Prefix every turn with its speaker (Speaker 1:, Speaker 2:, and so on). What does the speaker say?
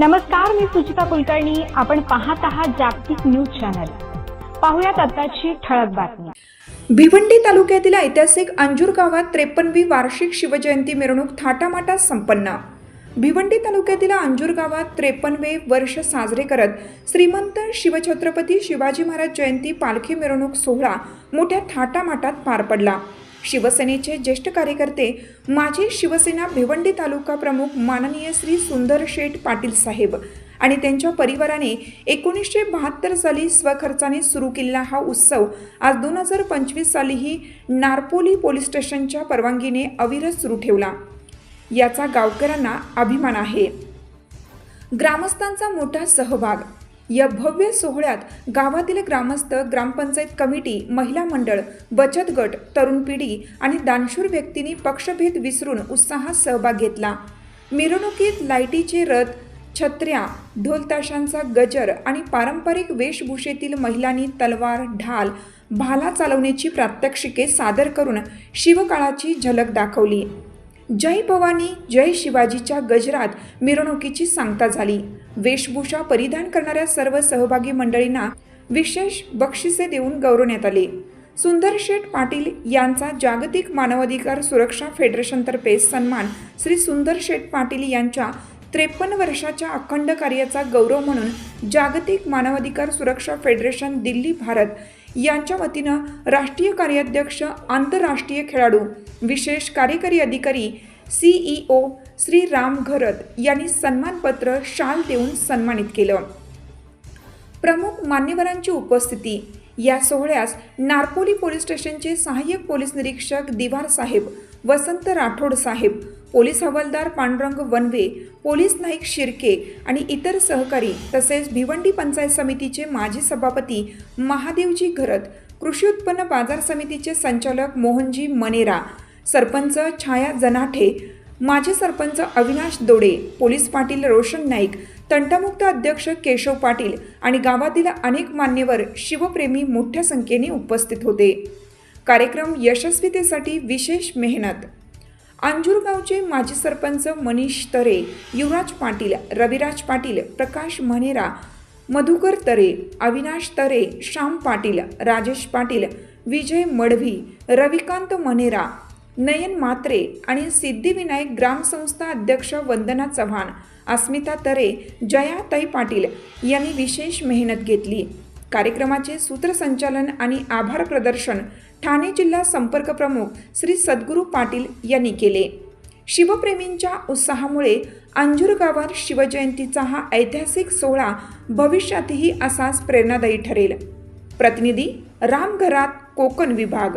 Speaker 1: नमस्कार मी सुचिता कुलकर्णी. आपण पाहत आहात जागतिक न्यूज चॅनल. पाहुयात आताची ठळक बातमी.
Speaker 2: भिवंडी तालुक्यातील ऐतिहासिक अंजूर गावात त्रेपन्नवी वार्षिक शिवजयंती मिरवणूक थाटामाटात संपन्न. भिवंडी तालुक्यातील अंजूर गावात त्रेपन्नवे वर्ष साजरे करत श्रीमंत शिवछत्रपती शिवाजी महाराज जयंती पालखी मिरवणूक सोहळा मोठ्या थाटामाटात पार पडला. शिवसेनेचे ज्येष्ठ कार्यकर्ते माजी शिवसेना भिवंडी तालुका प्रमुख माननीय श्री सुंदर शेठ पाटील साहेब आणि त्यांच्या परिवाराने एकोणीसशे बहात्तर साली स्वखर्चाने सुरू केलेला हा उत्सव आज दोन हजार पंचवीस सालीही नारपोली पोलीस स्टेशनच्या परवानगीने अविरत सुरू ठेवला. याचा गावकऱ्यांना अभिमान आहे. ग्रामस्थांचा मोठा सहभाग या भव्य सोहळ्यात गावातील ग्रामस्थ ग्रामपंचायत कमिटी महिला मंडळ बचत गट तरुण पिढी आणि दानशूर व्यक्तींनी पक्षभेद विसरून उत्साहात सहभाग घेतला. मिरवणुकीत लाईटीचे रथ छत्र्या ढोलताशांचा गजर आणि पारंपरिक वेशभूषेतील महिलांनी तलवार ढाल भाला चालवण्याची प्रात्यक्षिके सादर करून शिवकाळाची झलक दाखवली. जय भवानी जय शिवाजीच्या गजरात मिरवणुकीची सांगता झाली. वेशभूषा परिधान करणाऱ्या सर्व सहभागी मंडळींना विशेष बक्षिसे देऊन गौरवण्यात आले. सुंदर शेठ पाटील यांचा जागतिक मानवाधिकार सुरक्षा फेडरेशनतर्फे सन्मान श्री सुंदर शेठ पाटील यांच्या त्रेपन्न वर्षाच्या अखंड कार्याचा गौरव म्हणून जागतिक मानवाधिकार सुरक्षा फेडरेशन दिल्ली भारत यांच्या वतीनं राष्ट्रीय कार्याध्यक्ष आंतरराष्ट्रीय खेळाडू विशेष कार्यकारी अधिकारी सीईओ श्री राम घरत यांनी सन्मानपत्र शाल देऊन सन्मानित केलं. प्रमुख मान्यवरांची उपस्थिती या सोहळ्यास नारपोली पोलीस स्टेशनचे सहाय्यक पोलीस निरीक्षक दिवार साहेब वसंत राठोड साहेब पोलीस हवालदार पांडुरंग वनवे पोलीस नाईक शिर्के आणि इतर सहकारी तसेच भिवंडी पंचायत समितीचे माजी सभापती महादेवजी घरत कृषी उत्पन्न बाजार समितीचे संचालक मोहनजी मनेरा सरपंच छाया जनाठे माजी सरपंच अविनाश दोडे पोलीस पाटील रोशन नाईक तंटामुक्त अध्यक्ष केशव पाटील आणि गावातील अनेक मान्यवर शिवप्रेमी मोठ्या संख्येने उपस्थित होते. कार्यक्रम यशस्वीतेसाठी विशेष मेहनत. अंजूरगावचे माजी सरपंच मनीष तरे युवराज पाटील रविराज पाटील प्रकाश मनेरा मधुकर तरे अविनाश तरे श्याम पाटील राजेश पाटील विजय मडवी रविकांत मनेरा नयन मात्रे आणि सिद्धिविनायक ग्रामसंस्था अध्यक्ष वंदना चव्हाण अस्मिता तरे जयाताई पाटील यांनी विशेष मेहनत घेतली. कार्यक्रमाचे सूत्रसंचालन आणि आभार प्रदर्शन ठाणे जिल्हा संपर्क प्रमुख श्री सद्गुरू पाटील यांनी केले. शिवप्रेमींच्या उत्साहामुळे अंजूर गावात शिवजयंतीचा हा ऐतिहासिक सोहळा भविष्यातही असाच प्रेरणादायी ठरेल. प्रतिनिधी रामघरात कोकण विभाग.